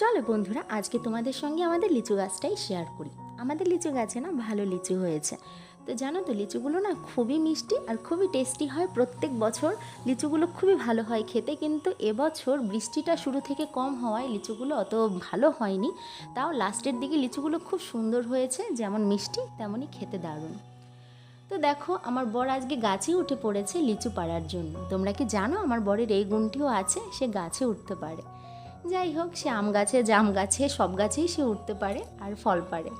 চলো বন্ধুরা, আজকে তোমাদের সঙ্গে আমাদের লিচু গাছটাই শেয়ার করি। আমাদের লিচু গাছে না ভালো লিচু হয়েছে। তো জানো তো, লিচুগুলো না খুবই মিষ্টি আর খুবই টেস্টি হয়। প্রত্যেক বছর লিচুগুলো খুবই ভালো হয় খেতে, কিন্তু এবছর বৃষ্টিটা শুরু থেকে কম হওয়ায় লিচুগুলো অত ভালো হয়নি। তাও লাস্টের দিকে লিচুগুলো খুব সুন্দর হয়েছে, যেমন মিষ্টি, তেমনই খেতে দারুণ। তো দেখো, আমার বর আজকে গাছে উঠে পড়েছে লিচু পাড়ার জন্য। তোমরা কি জানো, আমার বরের এই গুণটিও আছে, সে গাছে উঠতে পারে। যাই হোক, সে আম গাছে, জাম গাছে, সব গাছেই সে উঠতে পারে আর ফল পারে।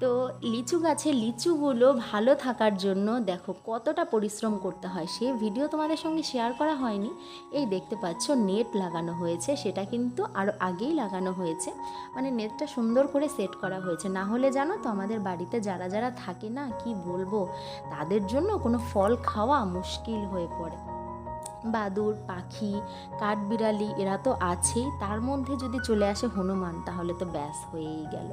তো লিচু গাছে লিচুগুলো ভালো থাকার জন্য দেখো কতটা পরিশ্রম করতে হয়। সে ভিডিও তোমাদের সঙ্গে শেয়ার করা হয়নি। এই দেখতে পাচ্ছ নেট লাগানো হয়েছে। সেটা কিন্তু আরও আগেই লাগানো হয়েছে। মানে নেটটা সুন্দর করে সেট করা হয়েছে। না হলে জানো তো আমাদের বাড়িতে যারা যারা থাকে না, কি বলব? তাদের জন্য কোনো ফল খাওয়া মুশকিল হয়ে পড়ে। বাদুর পাখি, কাঠবিড়ালি এরা তো আছেই তার মধ্যে যদি চলে আসে হনুমান, তাহলে তো ব্যাস হয়েই গেল।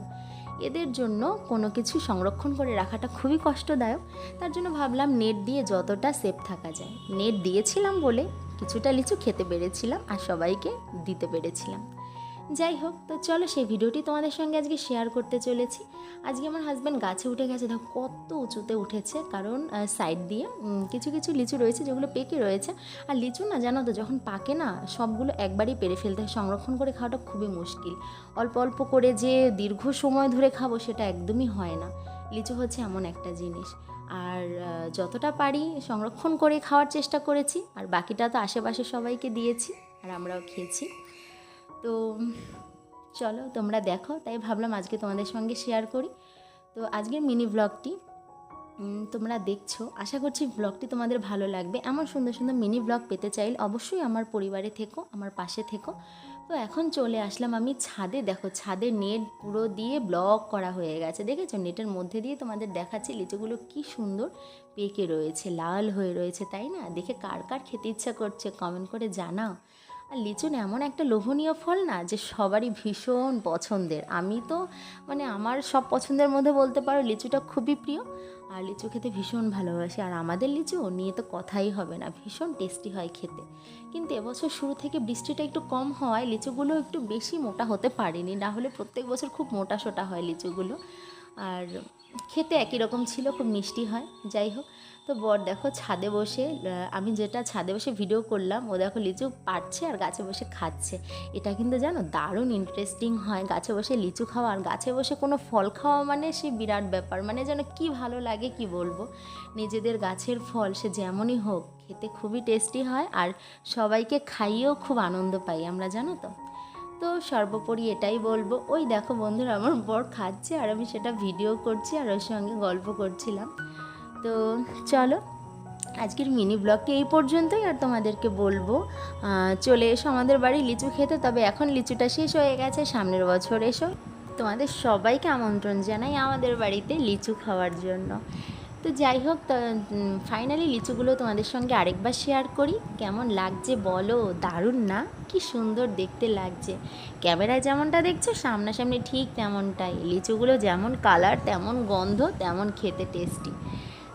এদের জন্য কোনো কিছু সংরক্ষণ করে রাখাটা খুবই কষ্টদায়ক। তার জন্য ভাবলাম নেট দিয়ে যতটা সেফ থাকা যায়। নেট দিয়েছিলাম বলে কিছুটা লিচু খেতে পেরেছিলাম আর সবাইকে দিতে পেরেছিলাম। যাই হোক, তো চলো সেই ভিডিওটি তোমাদের সঙ্গে আজকে শেয়ার করতে চলেছি। আজকে আমার হাজব্যান্ড গাছে উঠে গেছে, দেখো কত উঁচুতে উঠেছে, কারণ সাইড দিয়ে কিছু কিছু লিচু রয়েছে যেগুলো পেকে রয়েছে। আর লিচু না, জানো তো, যখন পাকে না, সবগুলো একবারই পেরে ফেলতে হয়। সংরক্ষণ করে খাওয়াটা খুবই মুশকিল। অল্প অল্প করে যে দীর্ঘ সময় ধরে খাব, সেটা একদমই হয় না। লিচু হচ্ছে এমন একটা জিনিস। আর যতটা পারি সংরক্ষণ করে খাওয়ার চেষ্টা করেছি, আর বাকিটা তো আশেপাশে সবাইকে দিয়েছি, আর আমরাও খেয়েছি। তো চলো তোমরা দেখো, তাই ভাবলাম আজকে তোমাদের সঙ্গে শেয়ার করি। তো আজকের মিনি ব্লগটি তোমরা দেখছ। আশা করছি ব্লগটি তোমাদের ভালো লাগবে। এমন সুন্দর সুন্দর মিনি ব্লগ পেতে চাইলে অবশ্যই আমার পরিবারে থেকো, আমার পাশে থেকো। তো এখন চলে আসলাম আমি ছাদে। দেখো, ছাদে নেট পুরো দিয়ে ব্লক করা হয়ে গেছে। দেখেছ? নেটের মধ্যে দিয়ে তোমাদের দেখাচ্ছি লিচুগুলো কি সুন্দর পেকে রয়েছে, লাল হয়ে রয়েছে, তাই না? দেখে কার কার খেতে ইচ্ছা করছে কমেন্ট করে জানাও। আর লিচু না এমন একটা লোভনীয় ফল না যে সবারই ভীষণ পছন্দের। আমি তো মানে আমার সব পছন্দের মধ্যে বলতে পারো লিচুটা খুবই প্রিয়। আর লিচু খেতে ভীষণ ভালোবাসি। আর আমাদের লিচু নিয়ে তো কথাই হবে না, ভীষণ টেস্টি হয় খেতে। কিন্তু এবছর শুরু থেকে বৃষ্টিটা একটু কম হওয়ায় লিচুগুলো একটু বেশি মোটা হতে পারেনি। না হলে প্রত্যেক বছর খুব মোটা সোটা হয় লিচুগুলো। আর খেতে একই রকম ছিল, খুব মিষ্টি হয়, যাই হোক। তো বর দেখো ছাদে বসে আমি যেটা ছাদে বসে ভিডিও করলাম, ও দেখো লিচু পাড়ছে আর গাছে বসে খাচ্ছে। এটা কিন্তু জানো দারুণ ইন্টারেস্টিং হয়, গাছে বসে লিচু খাওয়া আর গাছে বসে কোনো ফল খাওয়া মানে সে বিরাট ব্যাপার মানে যেন কি ভালো লাগে কি বলব। নিজেদের গাছের ফল সে যেমনই হোক, খেতে খুবই টেস্টি হয় আর সবাইকে খাইয়েও খুব আনন্দ পাই, আমরা জানো তো। তো সর্বোপরি এটাই বলব। ওই দেখো বন্ধুরা, আমার বর খাচ্ছে আর আমি সেটা ভিডিও করছি আর ওর সঙ্গে গল্প করছিলাম। তো চলো, আজকের মিনি ব্লগটি এই পর্যন্তই আর তোমাদেরকে বলব। চলে এসো আমাদের বাড়ি লিচু খেতে, তবে এখন লিচুটা শেষ হয়ে গেছে, সামনের বছর এসো। তোমাদের সবাইকে আমন্ত্রণ জানাই আমাদের বাড়িতে লিচু খাওয়ার জন্য। তো যাই হোক ফাইনালি লিচুগুলো তোমাদের সঙ্গে আরেকবার শেয়ার করি। কেমন লাগছে বলো? দারুণ না? কি সুন্দর দেখতে লাগছে। ক্যামেরায় যেমনটা দেখছ, সামনাসামনি ঠিক তেমনটাই। লিচুগুলো যেমন কালার তেমন গন্ধ, তেমন খেতে টেস্টি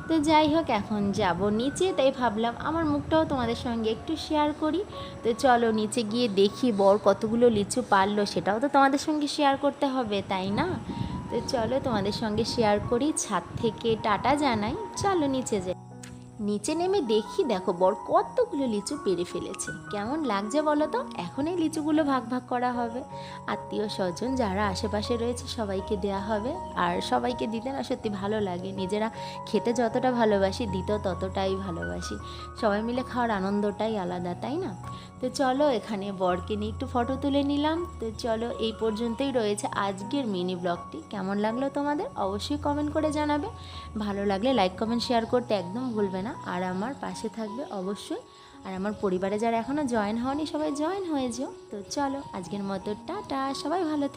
তো যাই হোক, এখন যাব নিচে, তাই ভাবলাম আমার মুখটাও তোমাদের সঙ্গে একটু শেয়ার করি। তো চলো নিচে গিয়ে দেখি বর কতগুলো লিচু পারল, সেটাও তো তোমাদের সঙ্গে শেয়ার করতে হবে, তাই না? তো চলো তোমাদের সঙ্গে শেয়ার করি। ছাদ থেকে টাটা জানাই। চলো নিচে যাই। নিচে নেমে দেখি, দেখো বর কতগুলো লিচু পেরে ফেলেছে। কেমন লাগছে বলো তো? এখন এই লিচুগুলো ভাগ ভাগ করা হবে। আত্মীয় স্বজন যারা আশেপাশে রয়েছে, সবাইকে দেয়া হবে। আর সবাইকে দিতে না সত্যি ভালো লাগে। নিজেরা খেতে যতটা ভালোবাসি, দিতেও ততটাই ভালোবাসি। সবাই মিলে খাওয়ার আনন্দটাই আলাদা, তাই না? তো চলো, এখানে বরকে নিয়ে একটু ফটো তুলে নিলাম। তো চলো, এই পর্যন্তই রয়েছে আজকের মিনি ব্লগটি কেমন লাগল তোমাদের? অবশ্যই কমেন্ট করে জানাবে। ভালো লাগলে লাইক কমেন্ট শেয়ার করতে একদম ভুলবে না। আর আমার পাশে থাকবে অবশ্যই আর আমার পরিবারে যারা এখনও জয়েন হয়নি সবাই জয়েন হয়ে যেও তো চলো, আজকের মতো টাটা, সবাই ভালো।